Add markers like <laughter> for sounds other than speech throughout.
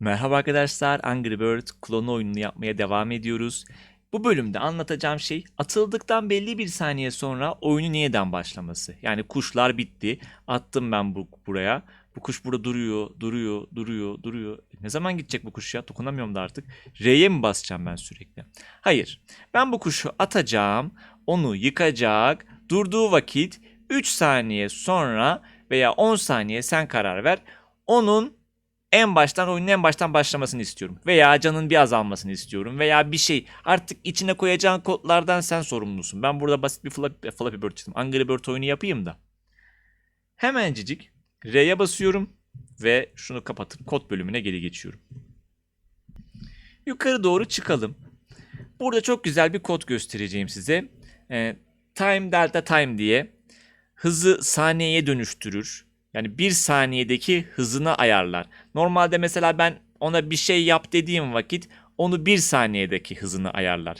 Merhaba arkadaşlar, Angry Bird klonu oyununu yapmaya devam ediyoruz. Bu bölümde anlatacağım şey atıldıktan belli bir saniye sonra oyunun yeniden başlaması. Yani kuşlar bitti, attım ben bu buraya. Bu kuş burada duruyor, duruyor, duruyor, duruyor. Ne zaman gidecek bu kuş ya? Dokunamıyorum da artık. R'ye mi basacağım ben sürekli? Hayır. Ben bu kuşu atacağım, onu yıkacak, durduğu vakit 3 saniye sonra veya 10 saniye sen karar ver. Onun en baştan oyunun en baştan başlamasını istiyorum. Veya canın bir azalmasını istiyorum. Veya bir şey artık içine koyacağın kodlardan sen sorumlusun. Ben burada basit bir Flappy, Flappy Bird çizdim. Angry Bird oyunu yapayım da. Hemencik R'ye basıyorum ve şunu kapatıp kod bölümüne geri geçiyorum. Yukarı doğru çıkalım. Burada çok güzel bir kod göstereceğim size. Ee, time delta time diye hızı saniyeye dönüştürür. Yani bir saniyedeki hızını ayarlar. Normalde mesela ben ona bir şey yap dediğim vakit onu bir saniyedeki hızını ayarlar.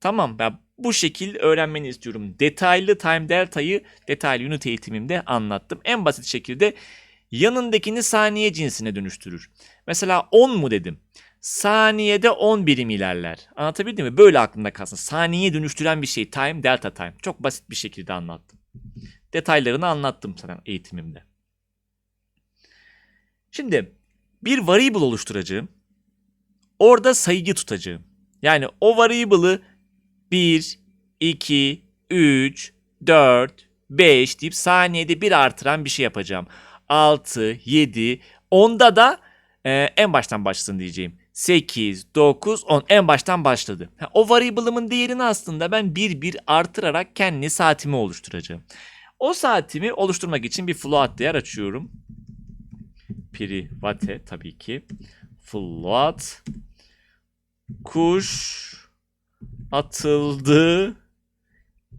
Tamam ben bu şekil öğrenmeni istiyorum. Detaylı time delta'yı detaylı unit eğitimimde anlattım. En basit şekilde yanındakini saniye cinsine dönüştürür. Mesela 10 mu dedim. Saniyede 10 birim ilerler. Anlatabildim mi? Böyle aklında kalsın. Saniyeye dönüştüren bir şey. Time, delta time. Çok basit bir şekilde anlattım. Detaylarını anlattım sana eğitimimde. Şimdi bir variable oluşturacağım. Orada sayıyı tutacağım. Yani o variable'ı 1, 2, 3, 4, 5 deyip saniyede bir artıran bir şey yapacağım. 6, 7, 10'da da e, en baştan başlasın diyeceğim. 8, 9, 10 en baştan başladı. O variable'ımın değerini aslında ben bir bir artırarak kendi saatimi oluşturacağım. O saatimi oluşturmak için bir float değer açıyorum private tabii ki. Float. Kuş atıldı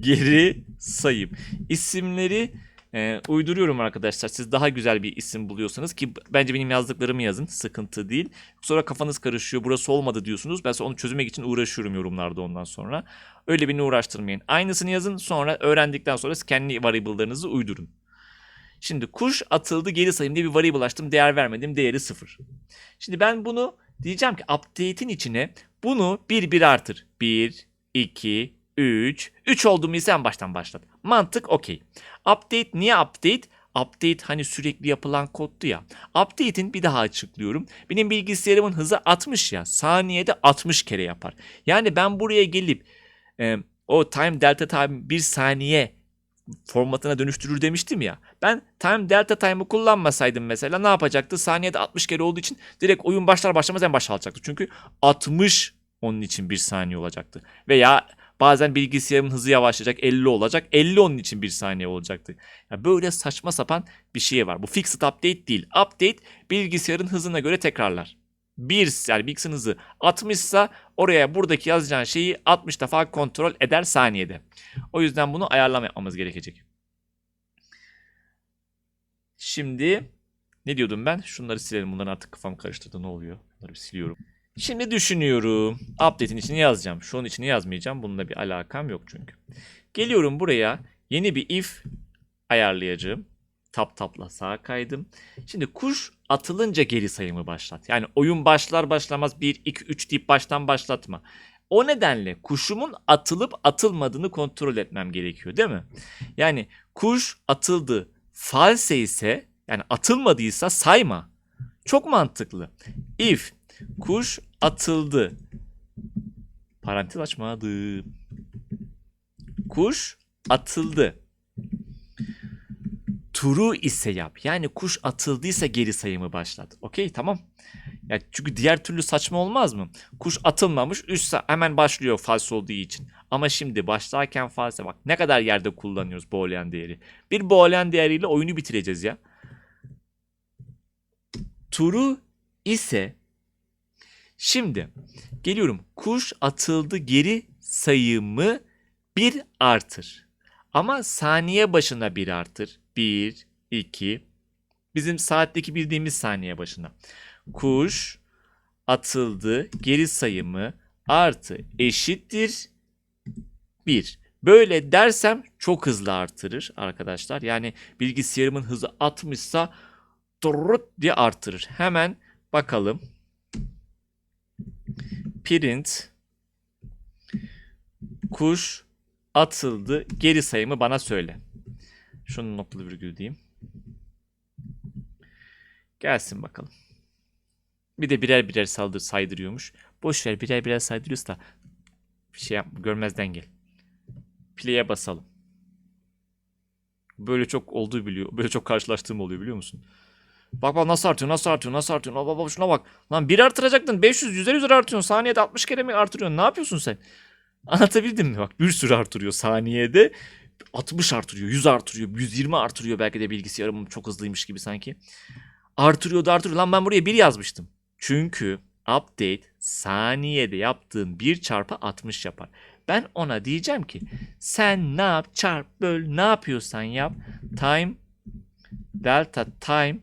geri sayım. İsimleri e, uyduruyorum arkadaşlar. Siz daha güzel bir isim buluyorsanız ki bence benim yazdıklarımı yazın. Sıkıntı değil. Sonra kafanız karışıyor. Burası olmadı diyorsunuz. Ben onu çözmek için uğraşıyorum yorumlarda ondan sonra. Öyle beni uğraştırmayın. Aynısını yazın. Sonra öğrendikten sonra kendi variable'larınızı uydurun. Şimdi kuş atıldı geri sayım diye bir variable açtım. Değer vermedim. Değeri 0. Şimdi ben bunu diyeceğim ki update'in içine bunu 1 1 artır. 1, 2, 3. 3 oldu mu ise en baştan başlat. Mantık okey. Update niye update? Update hani sürekli yapılan koddu ya. Update'in bir daha açıklıyorum. Benim bilgisayarımın hızı 60 ya. Saniyede 60 kere yapar. Yani ben buraya gelip e, o time delta time 1 saniye formatına dönüştürür demiştim ya. Ben time delta time'ı kullanmasaydım mesela ne yapacaktı? Saniyede 60 kere olduğu için direkt oyun başlar başlamaz en başa alacaktı. Çünkü 60 onun için bir saniye olacaktı. Veya bazen bilgisayarın hızı yavaşlayacak 50 olacak. 50 onun için bir saniye olacaktı. Ya böyle saçma sapan bir şey var. Bu fixed update değil. Update bilgisayarın hızına göre tekrarlar. Bir yani bilgisayarın hızı 60 ise oraya buradaki yazacağın şeyi 60 defa kontrol eder saniyede. O yüzden bunu ayarlama yapmamız gerekecek. Şimdi ne diyordum ben? Şunları silelim. Bunların artık kafam karıştırdı. Ne oluyor? Bunları bir siliyorum. Şimdi düşünüyorum. Update'in içine yazacağım. Şunun içine yazmayacağım. Bununla bir alakam yok çünkü. Geliyorum buraya. Yeni bir if ayarlayacağım. Tap tapla sağa kaydım. Şimdi kuş atılınca geri sayımı başlat. Yani oyun başlar başlamaz 1, 2, 3 deyip baştan başlatma. O nedenle kuşumun atılıp atılmadığını kontrol etmem gerekiyor değil mi? Yani kuş atıldı false ise yani atılmadıysa sayma. Çok mantıklı. If kuş atıldı parantez açmadım. Kuş atıldı. True ise yap. Yani kuş atıldıysa geri sayımı başlat. Okey tamam. Ya çünkü diğer türlü saçma olmaz mı? Kuş atılmamış üst hemen başlıyor false olduğu için. Ama şimdi başlarken false bak ne kadar yerde kullanıyoruz boolean değeri. Bir boolean değeriyle oyunu bitireceğiz ya. True ise şimdi geliyorum kuş atıldı geri sayımı bir artır. Ama saniye başına bir artır. 1, 2. Bizim saatteki bildiğimiz saniye başına. Kuş atıldı geri sayımı artı eşittir 1. Böyle dersem çok hızlı artırır arkadaşlar. Yani bilgisayarımın hızı 60'sa durut diye artırır. Hemen bakalım. print kuş atıldı geri sayımı bana söyle. Şunu noktalı virgül diyeyim. Gelsin bakalım. Bir de birer birer saldır saydırıyormuş. Boş ver birer birer saydırıyorsa bir şey yap görmezden gel. Play'e basalım. Böyle çok olduğu biliyor. Böyle çok karşılaştığım oluyor biliyor musun? Bak bak nasıl artıyor nasıl artıyor nasıl artıyor. Bak bak şuna bak. Lan bir artıracaktın 500 100'er 100'er artıyorsun. Saniyede 60 kere mi artırıyorsun? Ne yapıyorsun sen? Anlatabildim mi? Bak bir sürü artırıyor saniyede. 60 artırıyor, 100 artırıyor, 120 artırıyor belki de bilgisayarım çok hızlıymış gibi sanki. Artırıyor da artırıyor. Lan ben buraya 1 yazmıştım. Çünkü update saniyede yaptığın 1 çarpı 60 yapar. Ben ona diyeceğim ki sen ne yap çarp böl ne yapıyorsan yap. Time delta time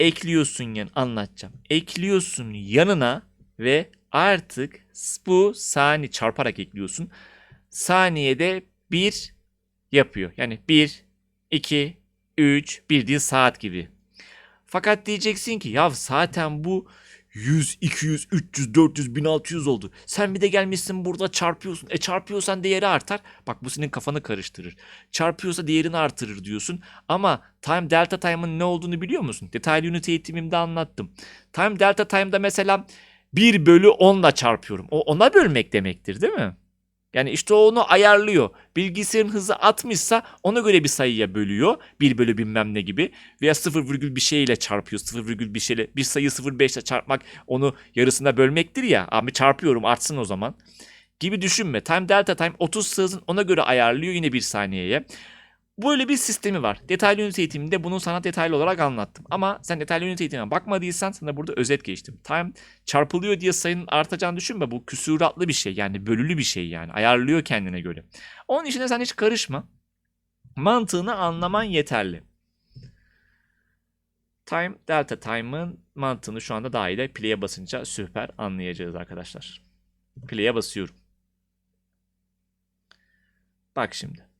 ekliyorsun yan anlatacağım. Ekliyorsun yanına ve artık bu saniye çarparak ekliyorsun. Saniyede 1 yapıyor. Yani 1 2 3 bildiğin saat gibi. Fakat diyeceksin ki ya zaten bu 100, 200, 300, 400, 1600 oldu. Sen bir de gelmişsin burada çarpıyorsun. E çarpıyorsan değeri artar. Bak bu senin kafanı karıştırır. Çarpıyorsa değerini artırır diyorsun. Ama time delta time'ın ne olduğunu biliyor musun? Detaylı ünite eğitimimde anlattım. Time delta time'da mesela 1 bölü 10 ile çarpıyorum. O ona bölmek demektir değil mi? Yani işte onu ayarlıyor. Bilgisayarın hızı 60'sa ona göre bir sayıya bölüyor. 1 bölü bilmem ne gibi. Veya 0 virgül bir şeyle çarpıyor. 0 virgül bir şeyle. Bir sayı 0,5 ile çarpmak onu yarısına bölmektir ya. Abi çarpıyorum artsın o zaman. Gibi düşünme. Time delta time 30 sığızın ona göre ayarlıyor yine bir saniyeye. Böyle bir sistemi var. Detaylı ünite eğitiminde bunu sana detaylı olarak anlattım. Ama sen detaylı ünite eğitimine bakmadıysan sana burada özet geçtim. Time çarpılıyor diye sayının artacağını düşünme. Bu küsuratlı bir şey yani bölülü bir şey yani. Ayarlıyor kendine göre. Onun işine sen hiç karışma. Mantığını anlaman yeterli. Time delta time'ın mantığını şu anda daha iyi de play'e basınca süper anlayacağız arkadaşlar. Play'e basıyorum. Bak şimdi.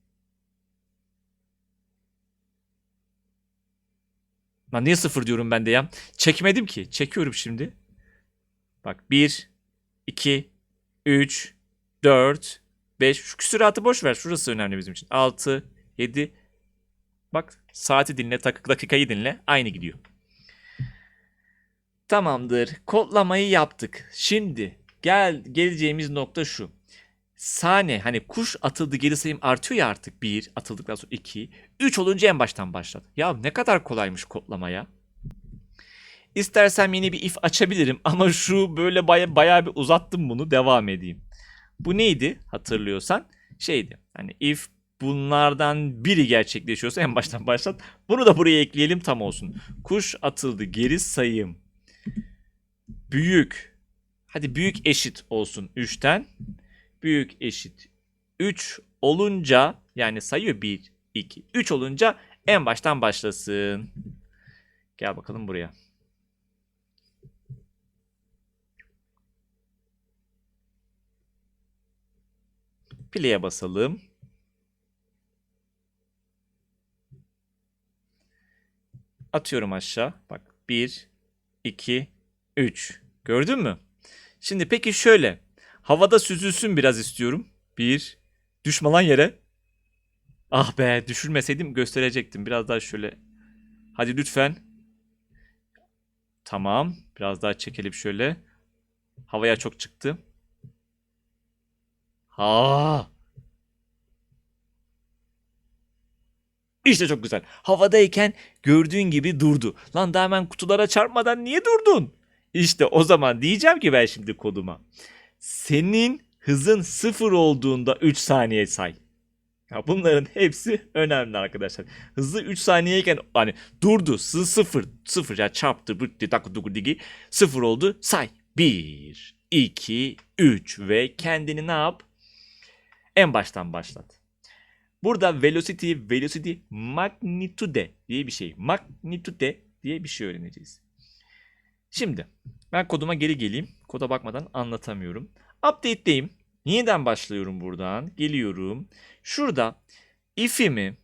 Lan niye sıfır diyorum ben de ya? Çekmedim ki. Çekiyorum şimdi. Bak 1, 2, 3, 4, 5. Şu küsuratı boş ver. Şurası önemli bizim için. 6, 7. Bak saati dinle, dakikayı dinle. Aynı gidiyor. Tamamdır. Kodlamayı yaptık. Şimdi gel geleceğimiz nokta şu. Saniye hani kuş atıldı geri sayım artıyor ya artık. 1 atıldıktan sonra 2. 3 olunca en baştan başlat. Ya ne kadar kolaymış kodlamaya. İstersem yeni bir if açabilirim <laughs> ama şu böyle baya, bayağı bir uzattım bunu devam edeyim. Bu neydi hatırlıyorsan? Şeydi hani if bunlardan biri gerçekleşiyorsa en baştan başlat. Bunu da buraya ekleyelim tam olsun. Kuş atıldı geri sayım. Büyük. Hadi büyük eşit olsun 3'ten. Büyük eşit 3 olunca yani sayıyor 1, 2, 3 olunca en baştan başlasın. Gel bakalım buraya. Play'e basalım. Atıyorum aşağı. Bak 1, 2, 3. Gördün mü? Şimdi peki şöyle. Havada süzülsün biraz istiyorum. 1. Düşme lan yere. Ah be düşürmeseydim gösterecektim. Biraz daha şöyle. Hadi lütfen. Tamam. Biraz daha çekelim şöyle. Havaya çok çıktı. Ha. İşte çok güzel. Havadayken gördüğün gibi durdu. Lan daha hemen kutulara çarpmadan niye durdun? İşte o zaman diyeceğim ki ben şimdi koduma. Senin hızın sıfır olduğunda 3 saniye say. Ya bunların hepsi önemli arkadaşlar. Hızı 3 saniyeyken hani durdu. Hızı sıfır. Sıfır ya çarptı. Bitti. Dakika dugu digi. Sıfır oldu. Say. 1, 2, 3 ve kendini ne yap? En baştan başlat. Burada velocity, velocity magnitude diye bir şey. Magnitude diye bir şey öğreneceğiz. Şimdi ben koduma geri geleyim. Koda bakmadan anlatamıyorum. Update'deyim. Yeniden başlıyorum buradan. Geliyorum. Şurada if'imi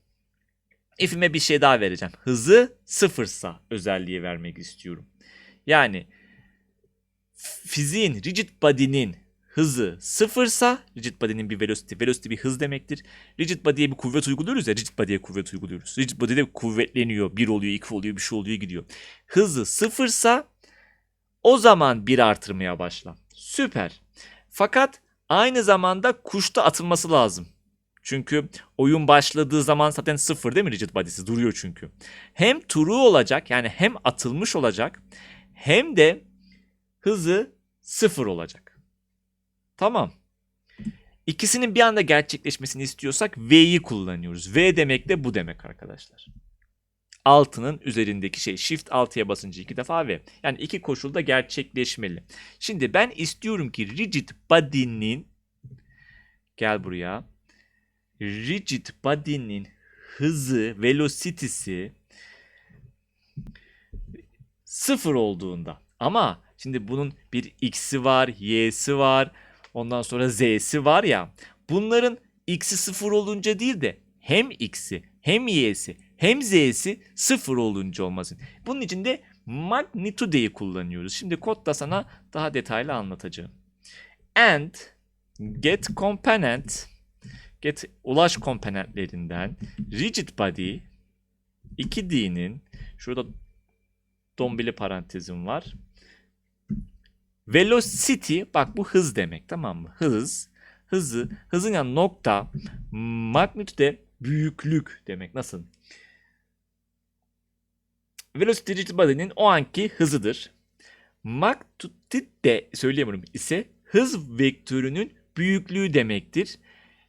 if'ime bir şey daha vereceğim. Hızı sıfırsa özelliği vermek istiyorum. Yani fiziğin, rigid body'nin hızı sıfırsa, rigid body'nin bir velocity, velocity bir hız demektir. Rigid body'ye bir kuvvet uyguluyoruz ya, rigid body'ye kuvvet uyguluyoruz. Rigid body de kuvvetleniyor, bir oluyor, iki oluyor, bir şey oluyor, gidiyor. Hızı sıfırsa o zaman bir artırmaya başla. Süper. Fakat aynı zamanda kuşta atılması lazım. Çünkü oyun başladığı zaman zaten sıfır değil mi rigid body'si duruyor çünkü. Hem true olacak yani hem atılmış olacak hem de hızı sıfır olacak. Tamam. İkisinin bir anda gerçekleşmesini istiyorsak V'yi kullanıyoruz. V demek de bu demek arkadaşlar. Altının üzerindeki şey Shift 6'ya basınca iki defa V. Yani iki koşulda gerçekleşmeli. Şimdi ben istiyorum ki rigid body'nin gel buraya. Rigid body'nin hızı, velocity'si sıfır olduğunda. Ama şimdi bunun bir x'i var, y'si var, ondan sonra z'si var ya. Bunların x'i sıfır olunca değil de hem x'i hem y'si hem z'si sıfır olunca olmasın. Bunun için de magnitude'yi kullanıyoruz. Şimdi kodda sana daha detaylı anlatacağım. And get component get ulaş komponentlerinden rigid body 2D'nin şurada dombili parantezim var. Velocity bak bu hız demek tamam mı? Hız. Hızı. Hızın yani nokta. Magnitude büyüklük demek. Nasıl? Velocity rigid body'nin o anki hızıdır. Magnitude de söyleyemiyorum ise hız vektörünün büyüklüğü demektir.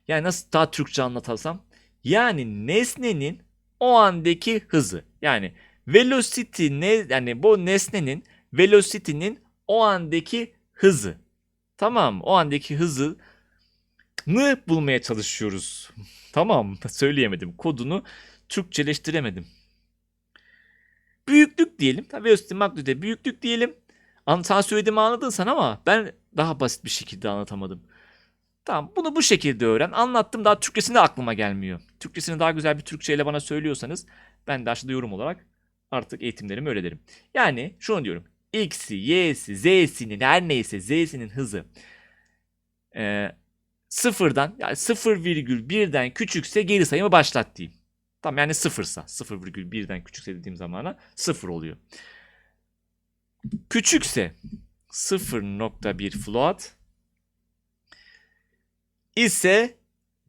Yani nasıl daha Türkçe anlatalsam? Yani nesnenin o andaki hızı. Yani velocity ne yani bu nesnenin velocity'nin o andaki hızı. Tamam? O andaki hızı mı bulmaya çalışıyoruz. Tamam <laughs> söyleyemedim. Kodunu Türkçeleştiremedim. Büyüklük diyelim. Tabii velocity magnitude büyüklük diyelim. An sana söylediğimi anladın sen ama ben daha basit bir şekilde anlatamadım. Tamam bunu bu şekilde öğren. Anlattım daha Türkçesini de aklıma gelmiyor. Türkçesini daha güzel bir Türkçeyle bana söylüyorsanız ben de aşağıda yorum olarak artık eğitimlerimi öyle derim. Yani şunu diyorum. X'i, Y'si, Z'sinin her neyse Z'sinin hızı e, sıfırdan yani 0,1'den küçükse geri sayımı başlat diyeyim. Tamam yani sıfırsa 0,1'den küçükse dediğim zamana sıfır oluyor. Küçükse 0.1 float ise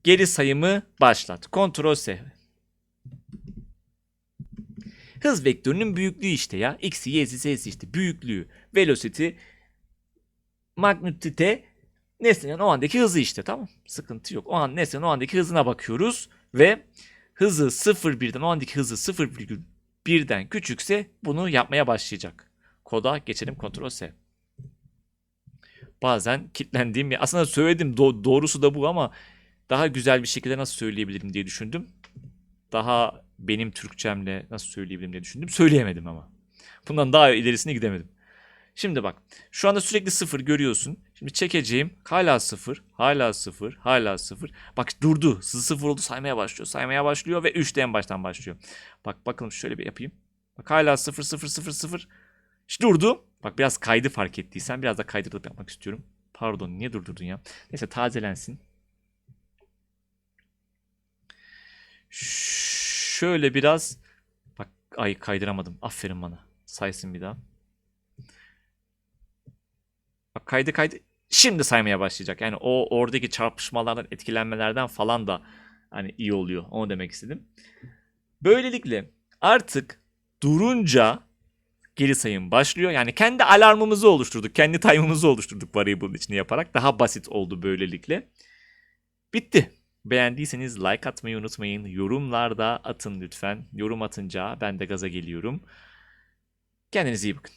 geri sayımı başlat. Ctrl S. Hız vektörünün büyüklüğü işte ya. X'i, Y'si, Z'si işte büyüklüğü. Velocity, magnitude nesnenin o andaki hızı işte tamam. Sıkıntı yok. O an nesnenin o andaki hızına bakıyoruz ve hızı 0,1'den o andaki hızı 0,1'den küçükse bunu yapmaya başlayacak. Koda geçelim Ctrl S. Bazen kilitlendiğim aslında söyledim do- doğrusu da bu ama daha güzel bir şekilde nasıl söyleyebilirim diye düşündüm. Daha benim Türkçemle nasıl söyleyebilirim diye düşündüm. Söyleyemedim ama. Bundan daha ilerisine gidemedim. Şimdi bak. Şu anda sürekli sıfır görüyorsun. Şimdi çekeceğim. Hala sıfır. Hala sıfır. Hala sıfır. Bak durdu. Hızı sıfır oldu. Saymaya başlıyor. Saymaya başlıyor ve 3'te en baştan başlıyor. Bak bakalım şöyle bir yapayım. Bak hala sıfır sıfır sıfır sıfır. İşte durdu. Bak biraz kaydı fark ettiysen. Biraz da kaydırıp yapmak istiyorum. Pardon niye durdurdun ya? Neyse tazelensin. Şöyle biraz bak ay kaydıramadım. Aferin bana. Saysın bir daha. Bak kaydı kaydı. Şimdi saymaya başlayacak. Yani o oradaki çarpışmalardan, etkilenmelerden falan da hani iyi oluyor. Onu demek istedim. Böylelikle artık durunca geri sayım başlıyor. Yani kendi alarmımızı oluşturduk. Kendi time'ımızı oluşturduk variable'ın içine yaparak. Daha basit oldu böylelikle. Bitti. Beğendiyseniz like atmayı unutmayın. Yorumlarda atın lütfen. Yorum atınca ben de gaza geliyorum. Kendinize iyi bakın.